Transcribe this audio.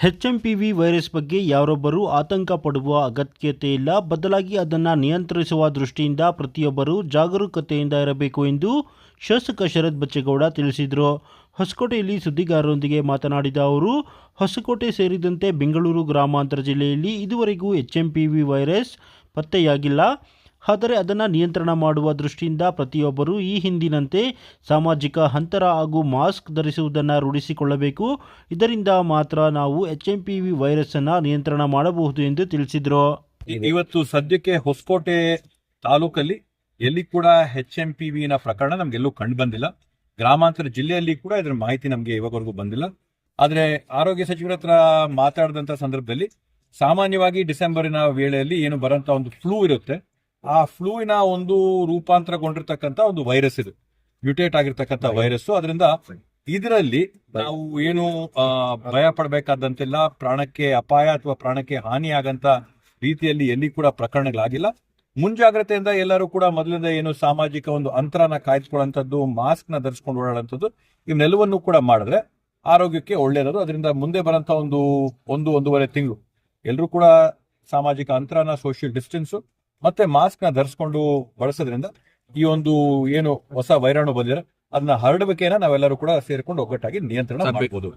ಹೆಚ್ಎಂಪಿವಿ virus ಬಗ್ಗೆ ಯಾರೊಬ್ಬರೂ ಆತಂಕ ಪಡುವ ಅಗತ್ಯತೆ ಇಲ್ಲ. ಬದಲಾಗಿ ಅದನ್ನು ನಿಯಂತ್ರಿಸುವ ದೃಷ್ಟಿಯಿಂದ ಪ್ರತಿಯೊಬ್ಬರೂ ಜಾಗರೂಕತೆಯಿಂದ ಇರಬೇಕು ಎಂದು ಶಾಸಕ ಶರತ್ ಬಚ್ಚೇಗೌಡ ತಿಳಿಸಿದರು. ಹೊಸಕೋಟೆಯಲ್ಲಿ ಸುದ್ದಿಗಾರರೊಂದಿಗೆ ಮಾತನಾಡಿದ ಅವರು, ಹೊಸಕೋಟೆ ಸೇರಿದಂತೆ ಬೆಂಗಳೂರು, ಗ್ರಾಮಾಂತರ ಜಿಲ್ಲೆಯಲ್ಲಿ ಇದುವರೆಗೂ H M P V virus ಪತ್ತೆಯಾಗಿಲ್ಲ. ಆದರೆ ಅದನ್ನು ನಿಯಂತ್ರಣ ಮಾಡುವ ದೃಷ್ಟಿಯಿಂದ ಪ್ರತಿಯೊಬ್ಬರೂ ಈ ಹಿಂದಿನಂತೆ ಸಾಮಾಜಿಕ ಅಂತರ ಹಾಗೂ ಮಾಸ್ಕ್ ಧರಿಸುವುದನ್ನು ರೂಢಿಸಿಕೊಳ್ಳಬೇಕು. ಇದರಿಂದ ಮಾತ್ರ ನಾವು ಎಚ್ ಎಂ ಪಿ ವಿ ವೈರಸ್ಸನ್ನು ನಿಯಂತ್ರಣ ಮಾಡಬಹುದು ಎಂದು ತಿಳಿಸಿದರು. ಇವತ್ತು ಸದ್ಯಕ್ಕೆ ಹೊಸಕೋಟೆ ತಾಲೂಕಲ್ಲಿ ಎಲ್ಲಿ ಕೂಡ ಎಚ್ ಎಂ ಪಿ ವಿನ ಪ್ರಕರಣ ನಮ್ಗೆಲ್ಲೂ ಕಂಡು ಬಂದಿಲ್ಲ. ಗ್ರಾಮಾಂತರ ಜಿಲ್ಲೆಯಲ್ಲಿ ಕೂಡ ಇದರ ಮಾಹಿತಿ ನಮಗೆ ಇವಾಗವರೆಗೂ ಬಂದಿಲ್ಲ. ಆದರೆ ಆರೋಗ್ಯ ಸಚಿವರ ಹತ್ರ ಮಾತಾಡಿದಂಥ ಸಂದರ್ಭದಲ್ಲಿ ಸಾಮಾನ್ಯವಾಗಿ ಡಿಸೆಂಬರಿನ ವೇಳೆಯಲ್ಲಿ ಏನು ಬರೋಂಥ ಒಂದು ಫ್ಲೂ ಇರುತ್ತೆ. ಆ ಫ್ಲೂವಿನ ಒಂದು ರೂಪಾಂತರಗೊಂಡಿರ್ತಕ್ಕಂಥ ಒಂದು ವೈರಸ್ ಇದು. ಮ್ಯೂಟೇಟ್ ಆಗಿರ್ತಕ್ಕಂಥ ವೈರಸ್ ಅದರಿಂದ ಇದರಲ್ಲಿ ನಾವು ಏನು ಭಯ ಪಡಬೇಕಾದಂತಿಲ್ಲ ಪ್ರಾಣಕ್ಕೆ ಅಪಾಯ ಅಥವಾ ಪ್ರಾಣಕ್ಕೆ ಹಾನಿ ಆಗಂತ ರೀತಿಯಲ್ಲಿ ಎಲ್ಲಿ ಕೂಡ ಪ್ರಕರಣಗಳಾಗಿಲ್ಲ. ಮುಂಜಾಗ್ರತೆಯಿಂದ ಎಲ್ಲರೂ ಕೂಡ ಮೊದಲಿಂದ ಏನು ಸಾಮಾಜಿಕ ಒಂದು ಅಂತರನ ಕಾಯ್ದುಕೊಳ್ಳುವಂಥದ್ದು ಮಾಸ್ಕ್ನ ಧರಿಸ್ಕೊಂಡು ಓಡಾಡುವಂಥದ್ದು ಇವನ್ನೆಲ್ಲವನ್ನು ಕೂಡ ಮಾಡಿದ್ರೆ ಆರೋಗ್ಯಕ್ಕೆ ಒಳ್ಳೆಯದು ಅದರಿಂದ ಮುಂದೆ ಬರೋಂಥ ಒಂದು ಒಂದು ಒಂದೂವರೆ ತಿಂಗಳು. ಎಲ್ಲರೂ ಕೂಡ ಸಾಮಾಜಿಕ ಅಂತರನ ಸೋಷಿಯಲ್ ಡಿಸ್ಟೆನ್ಸ್ ಮತ್ತೆ ಮಾಸ್ಕ್ನ ಧರಿಸ್ಕೊಂಡು ಬಳಸೋದ್ರಿಂದ ಈ ಒಂದು ಏನು ಹೊಸ ವೈರಾಣು ಬಂದಿರೋ ಅದನ್ನ ಹರಡುವಿಕೆನ ನಾವೆಲ್ಲರೂ ಕೂಡ ಸೇರಿಕೊಂಡು ಒಗ್ಗಟ್ಟಾಗಿ ನಿಯಂತ್ರಣ ಮಾಡಬಹುದು